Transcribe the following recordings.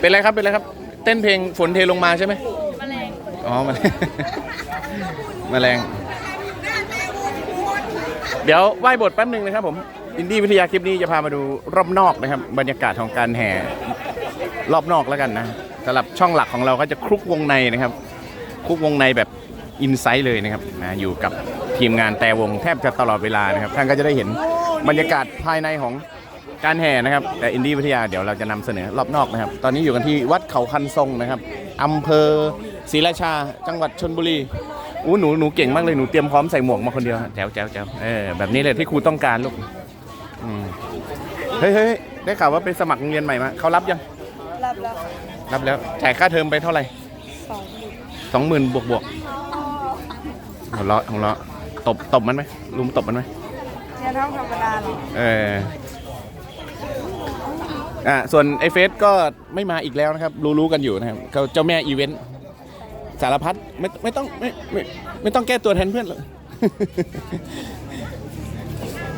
เป็นไรครับเป็นไรครับ เต้นเพลงฝนเทลงมาใช่ไหมแมลงอ๋อแมลงแมลง เดี๋ยวไหว้บทแป๊บหนึ่งนะครับผมอินดี้วิทยาคลิปนี้จะพามาดูรอบนอกนะครับ บรรยากาศของการแห่รอบนอกแล้วกันนะสำหรับช่องหลักของเราก็จะคลุกวงในนะครับ คลุกวงในแบบอินไซต์เลยนะครับนะอยู่กับทีมงานแต่วงแทบจะตลอดเวลานะครับท่านก็จะได้เห็นบรรยากาศภายในของ การแห่นะครับ แต่อินดี้วิทยาเดี๋ยวเราจะนำเสนอรอบนอกนะครับ ตอนนี้อยู่กันที่วัดเขาคันทรงนะครับอำเภอศรีราชา จังหวัดชนบุรีอู้หนูหนูเก่งมากเลยหนูเตรียมพร้อมใส่หมวกมาคนเดียวฮะแจ๋วแจ๋วแจ๋วเออแบบนี้เลยที่ครูต้องการลูกอืมเฮ้ยเฮ้ยได้ข่าวว่าไปสมัครโรงเรียนใหม่มาเขารับยังรับแล้วรับแล้วจ่ายค่าเทอมไปเท่าไหร่สองหมื่นสองหมื่นบวกบวกของเราะของเราะตบตบมันไหมลุมตบมันไหมเรียนห้องธรรมดาเหรอเออ อ่าส่วนไอเฟสก็ไม่มาอีกแล้วนะครับรู้รู้กันอยู่นะครับเขาเจ้าแม่อีเวนต์สารพัดไม่ไม่ต้องไม่ไม่ไม่ต้องแก้ตัวแทนเพื่อนหรอก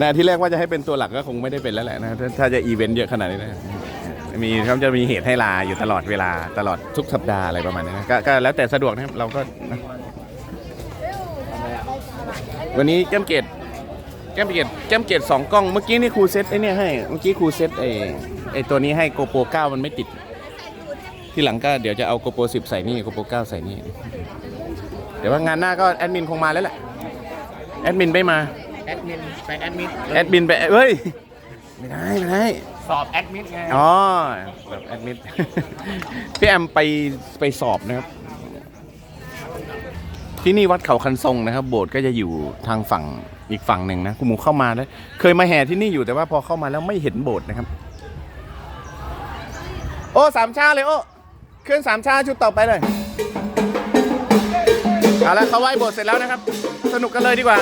นะที่แรกว่าจะให้เป็นตัวหลักก็คงไม่ได้เป็นแล้วแหละนะถ้าถ้าจะอีเวนต์เยอะขนาดนี้นะมีเขาจะมีเหตุให้ลาอยู่ตลอดเวลาตลอดทุกสัปดาห์อะไรประมาณนี้นะกก็แล้วแต่สะดวกนะครับเราก็นะวันนี้แก้มเกต แก้มเกตแก้มเกตสองกล้อง เมื่อกี้นี่ครูเซตไอเนี่ยให้ เมื่อกี้ครูเซตไอไอตัวนี้ให้โกโปร9มันไม่ติด ที่หลังก็เดี๋ยวจะเอาโกโปร10ใส่นี่โกโปร9ใส่นี่ เดี๋ยวว่างานหน้าก็แอดมินคงมาแล้วแหละ แอดมินไม่มา แอดมินไปแอดมิดแอดมินไปเฮ้ย ไม่ได้ไม่ได้ สอบแอดมิดไงอ๋อแบบแอดมินพี่แอมไปไปสอบนะครับ ที่นี่วัดเขาคันทรงนะครับ โบสถ์ก็จะอยู่ทางฝั่ง อีกฝั่งหนึ่งนะคุณหมูเข้ามาแล้วเคยมาแห่ที่นี่อยู่แต่ว่าพอเข้ามาแล้วไม่เห็นโบสถ์นะครับ โอ้สามชาเลยโอ้เครื่องสามชาชุดต่อไปเลยเอาละเขาไหว้โบสถ์เสร็จแล้วนะครับ สนุกกันเลยดีกว่า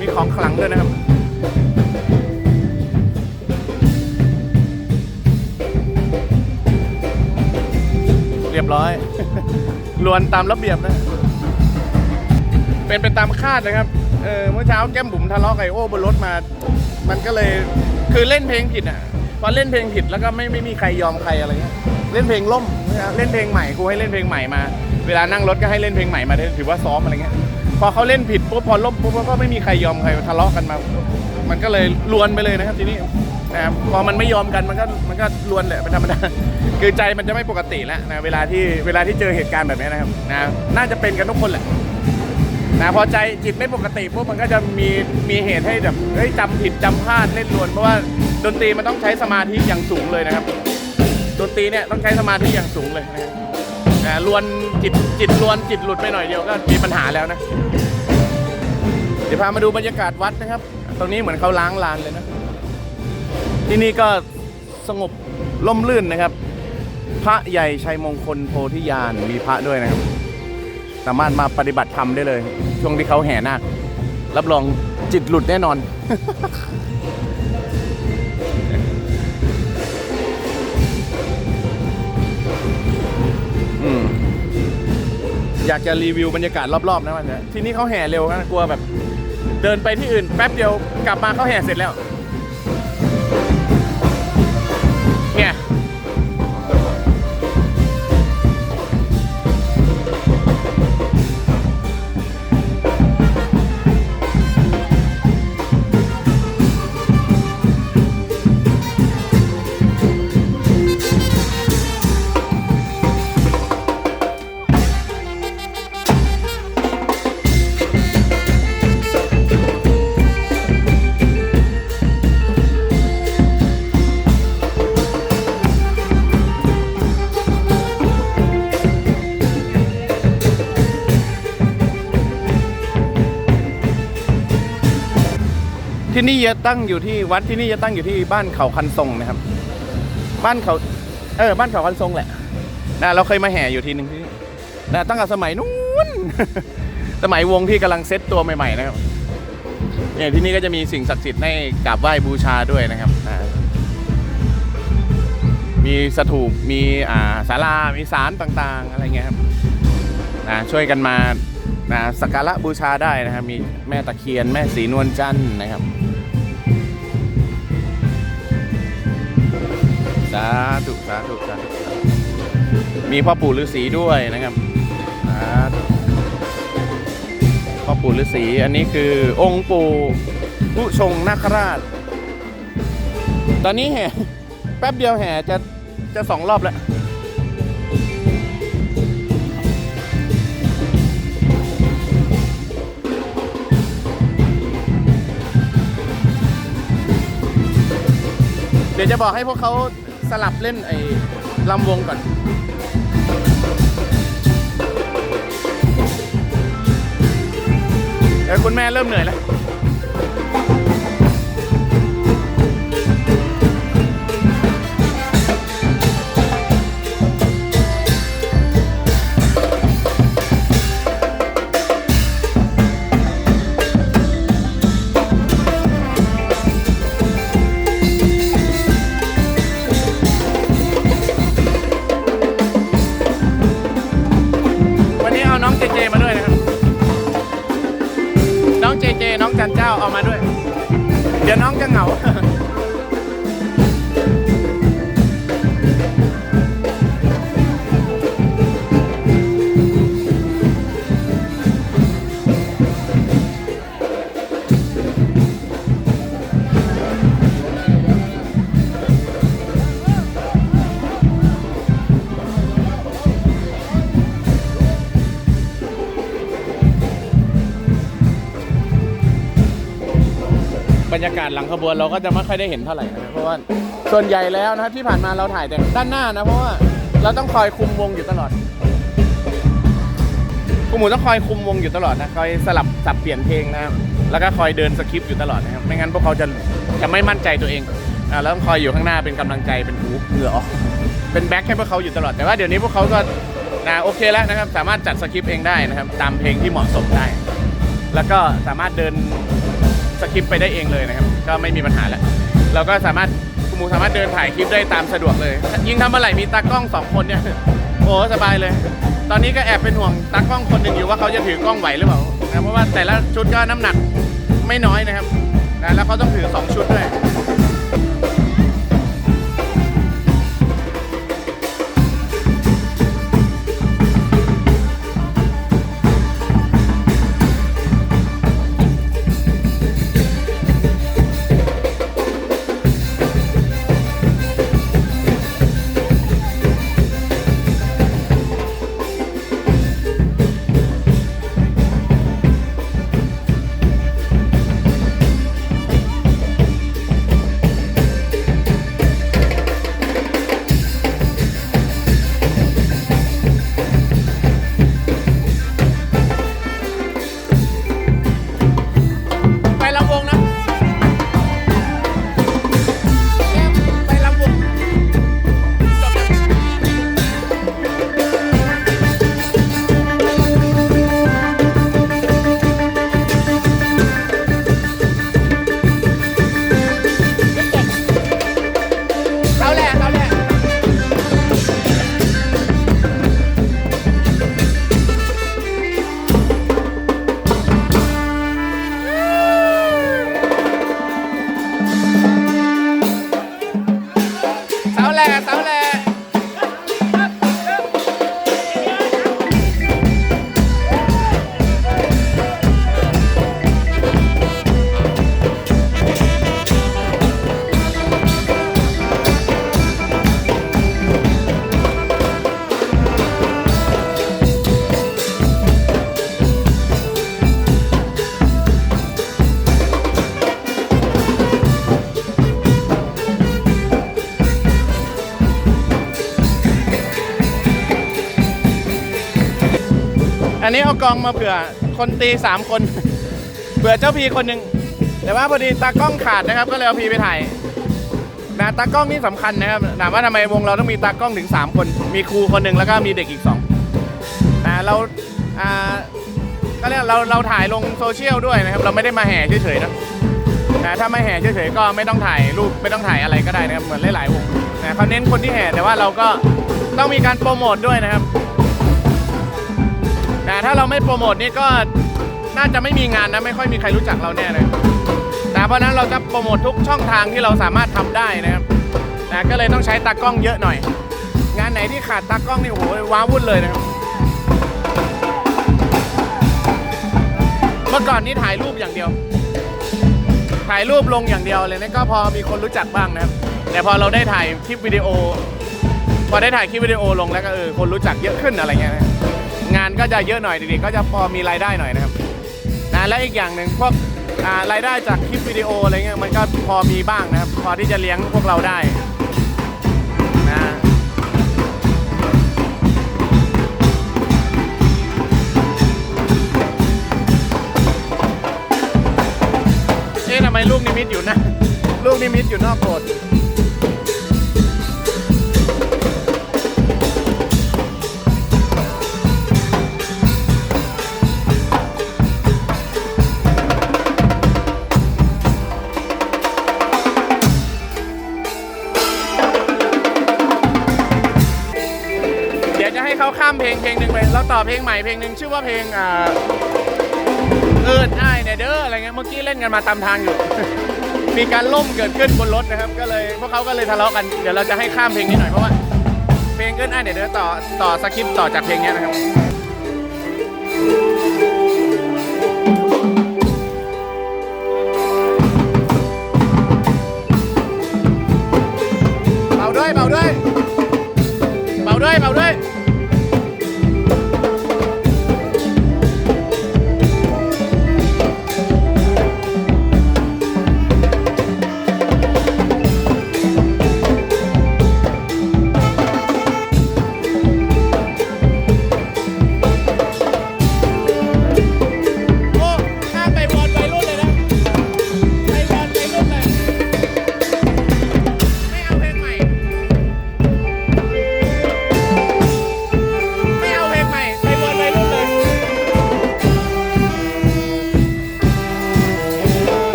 มีของขลังด้วยนะครับเรียบร้อย ลวนตามระเบียบนะ เป็นไปตามคาดนะครับ เออเมื่อเช้าแก้มบุ๋มทะเลาะกับไอโอ้บนรถมา มันก็เลยคือเล่นเพลงผิดอะพอเล่นเพลงผิดแล้วก็ไม่ไม่มีใครยอมใครอะไรเงี้ย เล่นเพลงล่ม เล่นเพลงใหม่ครูให้เล่นเพลงใหม่มา เวลานั่งรถก็ให้เล่นเพลงใหม่มาถือว่าซ้อมอะไรเงี้ย พอเขาเล่นผิดปุ๊บพอล่มปุ๊บก็ไม่มีใครยอมใครทะเลาะกันมา มันก็เลยลวนไปเลยนะครับทีนี้นะครับพอมันไม่ยอมกันมันก็มันก็ลวนแหละเป็นธรรมดาคือใจมันจะไม่ปกติแล้วนะเวลาที่เวลาที่เจอเหตุการณ์แบบนี้นะครับนะน่าจะเป็นกันทุกคนแหละนะพอใจจิตไม่ปกติปุ๊บมันก็จะมีมีเหตุให้แบบเฮ้ยจำผิดจำพลาดเล่นลวน เพราะว่าดนตรีมันต้องใช้สมาธิอย่างสูงเลยนะครับ ดนตรีเนี่ยต้องใช้สมาธิอย่างสูงเลยนะครับ นะลวนจิตจิตลวนจิตหลุดไปหน่อยเดียวก็มีปัญหาแล้วนะ เดี๋ยวพามาดูบรรยากาศวัดนะครับ ตรงนี้เหมือนเขาล้างลานเลยนะ ที่นี่ก็สงบล่มลื่นนะครับ พระใหญ่ชัยมงคลโพธิญาณมีพระด้วยนะครับ สามารถมาปฏิบัติธรรมได้เลย ช่วงที่เขาแห่นาครับรองจิตหลุดแน่นอน อยากจะรีวิวบรรยากาศรอบๆนะมันนะที่นี่เขาแห่เร็วนะกลัวแบบ เดินไปที่อื่นแป๊บเดียวกลับมาเขาแห่เสร็จแล้ว นี่จะตั้งอยู่ที่วัดที่นี่จะตั้งอยู่ที่บ้านเขาคันทรงนะครับ บ้านเขาเออบ้านเขาคันทรงแหละนะเราเคยมาแห่อยู่ทีหนึ่งที่นี่นะตั้งแต่สมัยนู้นสมัยวงที่กำลังเซ็ตตัวใหม่ๆนะครับเนี่ยที่นี่ก็จะมีสิ่งศักดิ์สิทธิ์ให้กราบไหว้บูชาด้วยนะครับมีสถูปมีอ่าศาลา มีศาลต่างๆ อะไรเงี้ยครับนะช่วยกันมานะสักการะบูชาได้นะครับ มีแม่ตะเคียนแม่สีนวลจันทร์นะครับาธุสาธุสาธุมีพ่อปู่ฤาษีด้วยนะครับสาธุพ่อปู่ฤาษีอันนี้คือองค์ปู่ผู้ชงนาคราช ตอนนี้แห่แป๊บเดียวแห่จะจะสองรอบแล้วเดี๋ยวจะบอกให้พวกเขา สลับเล่นไอ้ลำวงก่อนเอ้คุณแม่เริ่มเหนื่อยแล้วากาศหลังขบวนเราก็จะไม่ค่อยได้เห็นเท่าไหร่นะเพราะว่าส่วนใหญ่แล้วนะครับที่ผ่านมาเราถ่ายแต่ด้านหน้านะเพราะว่าเราต้องคอยคุมวงอยู่ตลอดคุณหมูต้องคอยคุมวงอยู่ตลอดนะคอยสลับสับเปลี่ยนเพลงนะครับแล้วก็คอยเดินสคริปต์อยู่ตลอดนะครับไม่งั้นพวกเขาจะจะไม่มั่นใจตัวเองอ่าแล้วต้องคอยอยู่ข้างหน้าเป็นกำลังใจเป็นหูเหงื่อออกเป็นแบ็คให้พวกเขาอยู่ตลอดแต่ว่าเดี๋ยวนี้พวกเขาก็นะโอเคแล้วนะครับ สามารถจัดสคริปต์เองได้นะครับ ตามเพลงที่เหมาะสมได้ แล้วก็สามารถเดินสคริปต์ไปได้เองเลยนะครับ ก็ไม่มีปัญหาแล้วเราก็สามารถคุณหมูสามารถเดินถ่ายคลิปได้ตามสะดวกเลย ยิ่งทำอไหรมีตากล้องสองคนเนี่ยโอ้สบายเลย ตอนนี้ก็แอบเป็นห่วงตากล้องคนหนึ่งอยู่ว่าเขาจะถือกล้องไหวหรือเปล่านะเพราะว่าแต่ละชุดก็น้ำหนักไม่น้อยนะครับนะแล้วเขาต้องถือสองชุดด้วย อันนี้เอากองมาเผื่อคนตีสามคน เผื่อเจ้าพีคนหนึ่งแต่ว่าพอดีตากล้องขาดนะครับ ก็เลยเอาพีไปถ่ายนะตากล้องนี่สำคัญนะครับถามว่าทำไมวงเราต้องมีตากล้องถึง 3 คน มีครูคนหนึ่งแล้วก็มีเด็กอีก2นะเราอ่าก็เรียกเราเราถ่ายลงโซเชียลด้วยนะครับ เราไม่ได้มาแห่เฉยๆนะนะถ้าไม่แห่เฉยๆก็ไม่ต้องถ่ายรูปไม่ต้องถ่ายอะไรก็ได้นะครับเหมือนหลายๆวงนะเขาเน้นคนที่แห่แต่ว่าเราก็ต้องมีการโปรโมทด้วยนะครับ แต่ถ้าเราไม่โปรโมทนี่ก็น่าจะไม่มีงานนะไม่ค่อยมีใครรู้จักเราแน่เลยแต่เพราะนั้นเราจะโปรโมททุกช่องทางที่เราสามารถทำได้นะครับนะก็เลยต้องใช้ตากล้องเยอะหน่อย งานไหนที่ขาดตากล้องนี่โอ้โหว้าวุ่นเลยนะครับเมื่อก่อนนี่ถ่ายรูปอย่างเดียว ถ่ายรูปลงอย่างเดียวเลยนะก็พอมีคนรู้จักบ้างนะครับ แต่พอเราได้ถ่ายคลิปวิดีโอ พอได้ถ่ายคลิปวิดีโอลงแล้วก็เออคนรู้จักเยอะขึ้นอะไรเงี้ยนะ งานก็จะเยอะหน่อยเด็กๆก็จะพอมีรายได้หน่อยนะครับนะและอีกอย่างหนึ่งพวกรายได้จากคลิปวิดีโออะไรเงี้ยมันก็พอมีบ้างนะครับ พอที่จะเลี้ยงพวกเราได้นะเอ๊ะทำไมลูกนิมิตอยู่นะ ลูกนิมิตอยู่นอกโบสถ์ เดี๋ยวจะให้เขาข้ามเพลงเพลงหนึ่งไปแล้วต่อเพลงใหม่เพลงหนึ่งชื่อว่าเพลงอ่าเอินอ้ายเนี่ยเด้ออะไรเงี้ยเมื่อกี้เล่นกันมาตามทางอยู่ มีการล่มเกิดขึ้นบนรถนะครับ ก็เลยพวกเขาก็เลยทะเลาะกันเดี๋ยวเราจะให้ข้ามเพลงนี้หน่อยเพราะว่าเพลงเอินอ้ายเนี่ยเด้อต่อต่อสคริปต์ต่อจากเพลงนี้นะครับเบาด้วยเบาด้วยเบาด้วยเบาด้วย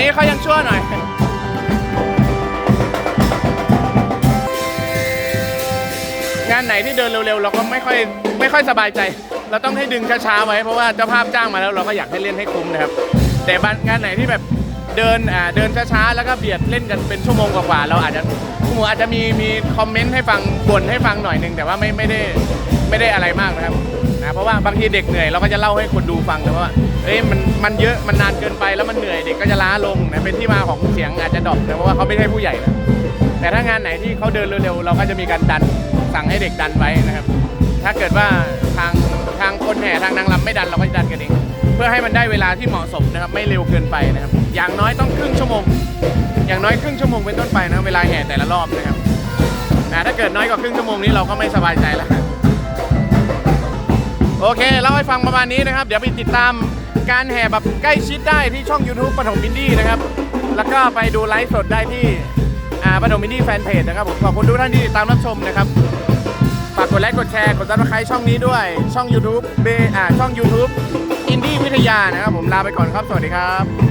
นี้เขายังชั่วหน่อย งานไหนที่เดินเร็วๆ เราก็ไม่ค่อยไม่ค่อยสบายใจ เราต้องให้ดึงช้าๆไว้เพราะว่าเจ้าภาพจ้างมาแล้วเราก็อยากให้เล่นให้คุ้มนะครับ แต่งานไหนที่แบบเดินอ่าเดินช้าๆแล้วก็เบียดเล่นกันเป็นชั่วโมงกว่าๆเราอาจจะหมูอาจจะมีมีคอมเมนต์ให้ฟังบ่นให้ฟังหน่อยหนึงแต่ว่าไม่ไม่ได้ไม่ได้อะไรมากนะครับนะเพราะว่าบางทีเด็กเหนื่อยเราก็จะเล่าให้คนดูฟังแต่ว่า เอ้ยมันมันเยอะมันนานเกินไปแล้วมันเหนื่อยเด็กก็จะล้าลงนะเป็นที่มาของเสียงอาจจะดรอปนะเพราะว่าเขาไม่ใช่ผู้ใหญ่นะแต่ถ้างานไหนที่เขาเดินเร็วๆเราก็จะมีการดันสั่งให้เด็กดันไว้นะครับ ถ้าเกิดว่าทางทางคนแห่ทางนางรำไม่ดันเราก็จะดันกันเองเพื่อให้มันได้เวลาที่เหมาะสมนะครับไม่เร็วเกินไปนะครับอย่างน้อยต้องครึ่งชั่วโมง อย่างน้อยครึ่งชั่วโมงเป็นต้นไปนะเวลาแห่แต่ละรอบนะครับนะถ้าเกิดน้อยกว่าครึ่งชั่วโมงนี้เราก็ไม่สบายใจแล้วโอเคเล่าให้ฟังประมาณนี้นะครับ เดี๋ยวไปติดตาม การแห่แบบใกล้ชิดได้ที่ช่อง YouTube ปฐมมินดี้นะครับ แล้วก็ไปดูไลฟ์สดได้ที่ปฐมมินดี้แฟนเพจนะครับผมขอบคุณทุกท่านที่ติดตามรับชมนะครับฝากกดไลค์กดแชร์กดซับสไครต์ช่องนี้ด้วยช่อง YouTube เบอ่าช่อง YouTube อินดี้วิทยานะครับผมลาไปก่อนครับ สวัสดีครับ